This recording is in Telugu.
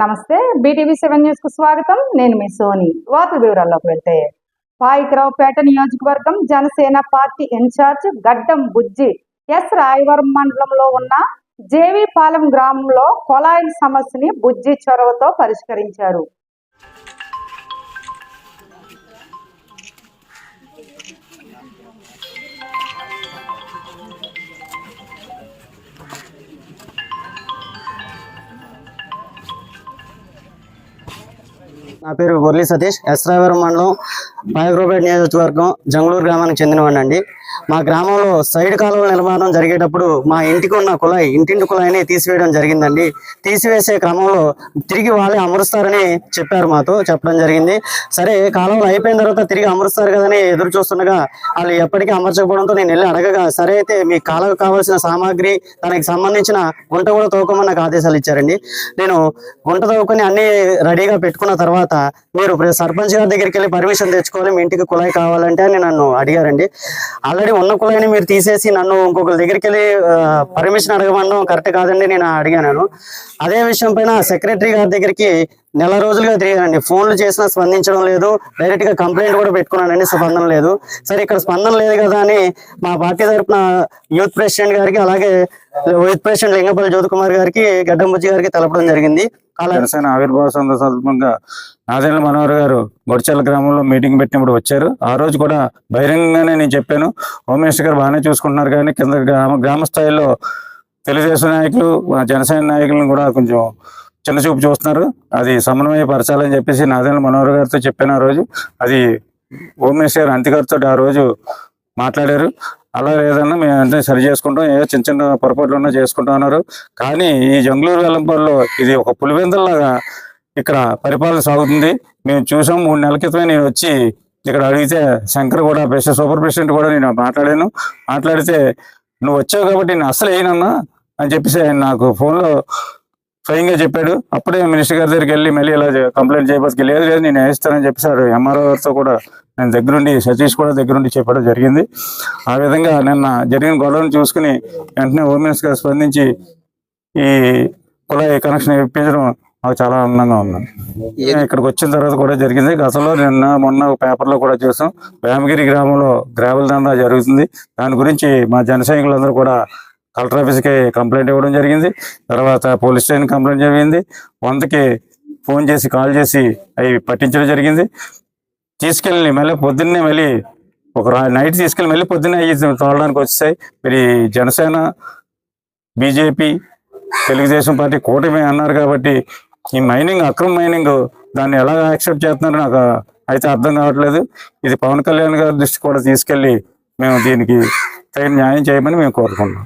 నమస్తే. బీటీవీ సెవెన్ న్యూస్కు స్వాగతం. నేను మీ సోని. వార్తల వివరాల్లోకి వెళ్తే పాయికరావుపేట నియోజకవర్గం జనసేన పార్టీ ఇన్ఛార్జ్ గడ్డం బుజ్జి ఎస్ రాయవరం మండలంలో ఉన్న జేవీపాలెం గ్రామంలో కొలాయిల సమస్యని బుజ్జి చొరవతో పరిష్కరించారు. నా పేరు మురళీ సతీష్. ఎస్రావరం మండలం పాయగ్రోపేట నియోజకవర్గం జంగళూరు గ్రామానికి చెందినవాడిని అండి. మా గ్రామంలో సైడ్ కాలువల నిర్మాణం జరిగేటప్పుడు మా ఇంటికి ఉన్న కుళాయి ఇంటింటి కుళాయిని తీసివేయడం జరిగిందండి. తీసివేసే క్రమంలో తిరిగి వాళ్ళే అమరుస్తారని చెప్పారు మాతో చెప్పడం జరిగింది. సరే కాలువలు అయిపోయిన తర్వాత తిరిగి అమరుస్తారు కదని ఎదురు చూస్తుండగా వాళ్ళు ఎప్పటికీ అమర్చకపోవడంతో నేను వెళ్ళి అడగగా సరే అయితే మీ కాలువకు కావాల్సిన సామాగ్రి దానికి సంబంధించిన గుంట కూడా తవ్వుకోమని నాకు ఆదేశాలు ఇచ్చారండి. నేను గుంట తవ్వుకొని అన్ని రెడీగా పెట్టుకున్న తర్వాత మీరు సర్పంచ్ గారి దగ్గరికి వెళ్ళి పర్మిషన్ తెచ్చుకోవాలి మీ ఇంటికి కుళాయి కావాలంటే అని నన్ను అడిగారండి. ఆల్రెడీ ఉన్న కుళాయిని మీరు తీసేసి నన్ను ఇంకొకరి దగ్గరికి వెళ్ళి పర్మిషన్ అడగమన్నాం కరెక్ట్ కాదండి నేను అడిగాను. అదే విషయం పైన సెక్రటరీ గారి దగ్గరికి నెల రోజులుగా తిరిగానండి. ఫోన్లు చేసినా స్పందించడం లేదు. డైరెక్ట్గా కంప్లైంట్ కూడా పెట్టుకున్నానండి. స్పందన లేదు. సరే ఇక్కడ స్పందన లేదు కదా అని మా పార్టీ తరఫున యూత్ ప్రెసిడెంట్ గారికి అలాగే యూత్ ప్రెసిడెంట్ లింగపల్లి జ్యోతి కుమార్ గారికి గడ్డంబుజ్జి గారికి తెలపడం జరిగింది. జనసేన ఆవిర్భావ సందర్భంగా నాదేళ్ళ మనోహర్ గారు గొడిచల గ్రామంలో మీటింగ్ పెట్టినప్పుడు వచ్చారు. ఆ రోజు కూడా బహిరంగంగానే నేను చెప్పాను. హోమ్ మినిస్టర్ గారు బాగానే చూసుకుంటున్నారు కానీ కింద గ్రామ గ్రామ స్థాయిలో తెలుగుదేశం నాయకులు జనసేన నాయకులను కూడా కొంచెం చిన్న చూపు చూస్తున్నారు. అది సమన్వయపరచాలని చెప్పేసి నాదేళ్ళ మనోహర్ గారితో చెప్పాను ఆ రోజు అది ఓమేశ్వర్ అంతిగారితో ఆ రోజు మాట్లాడారు. అలా లేదన్నా మేము అంటే సరి చేసుకుంటాం ఏదో చిన్న చిన్న పొరపాట్లు ఉన్నా చేసుకుంటాం అన్నారు. కానీ ఈ జంగులూరు వెల్లంపల్లిలో ఇది ఒక పులివెందల్లాగా ఇక్కడ పరిపాలన సాగుతుంది. మేము చూసాం మూడు నెలల క్రితమే నేను వచ్చి ఇక్కడ అడిగితే శంకర్ కూడా ప్రెసిడెంట్ సూపర్ ప్రెసిడెంట్ కూడా నేను మాట్లాడాను. మాట్లాడితే నువ్వు వచ్చావు కాబట్టి నేను అసలు వేయనన్నా అని చెప్పేసి ఆయన నాకు ఫోన్లో స్వయంగా చెప్పాడు. అప్పుడే మినిస్టర్ గారి దగ్గరికి వెళ్ళి మళ్ళీ ఇలా కంప్లైంట్ చేయబోతుకి లేదు లేదు నేను వేస్తానని చెప్పేసాడు ఎంఆర్ఓ గారితో కూడా నేను దగ్గరుండి సతీష్ కూడా దగ్గరుండి చెప్పడం జరిగింది. ఆ విధంగా నిన్న జరిగిన గొడవను చూసుకుని వెంటనే హోమ్ మినిస్టర్ గారు స్పందించి ఈ కుళాయి కనెక్షన్ ఇప్పించడం నాకు చాలా ఆనందంగా ఉన్నాను ఇక్కడికి వచ్చిన తర్వాత కూడా జరిగింది. గతంలో నిన్న మొన్న పేపర్లో కూడా చూసాం. వేమగిరి గ్రామంలో గ్రావెల్ దందా జరుగుతుంది. దాని గురించి మా జన కూడా కలెక్టర్ ఆఫీస్కి కంప్లైంట్ ఇవ్వడం జరిగింది. తర్వాత పోలీస్ స్టేషన్ కంప్లైంట్ జరిగింది. వందకి ఫోన్ చేసి కాల్ చేసి అవి పట్టించడం జరిగింది. తీసుకెళ్ళి మళ్ళీ పొద్దున్నే మళ్ళీ ఒక నైట్ తీసుకెళ్ళి మళ్ళీ పొద్దున్నే అవి తోలడానికి వచ్చేసాయి. మరి జనసేన బీజేపీ తెలుగుదేశం పార్టీ కూటమి అన్నారు కాబట్టి ఈ మైనింగ్ అక్రమ మైనింగ్ దాన్ని ఎలా యాక్సెప్ట్ చేస్తున్నారో నాకు అయితే అర్థం కావట్లేదు. ఇది పవన్ కళ్యాణ్ గారి దృష్టి కూడా తీసుకెళ్ళి మేము దీనికి తగిన న్యాయం చేయమని మేము కోరుకున్నాం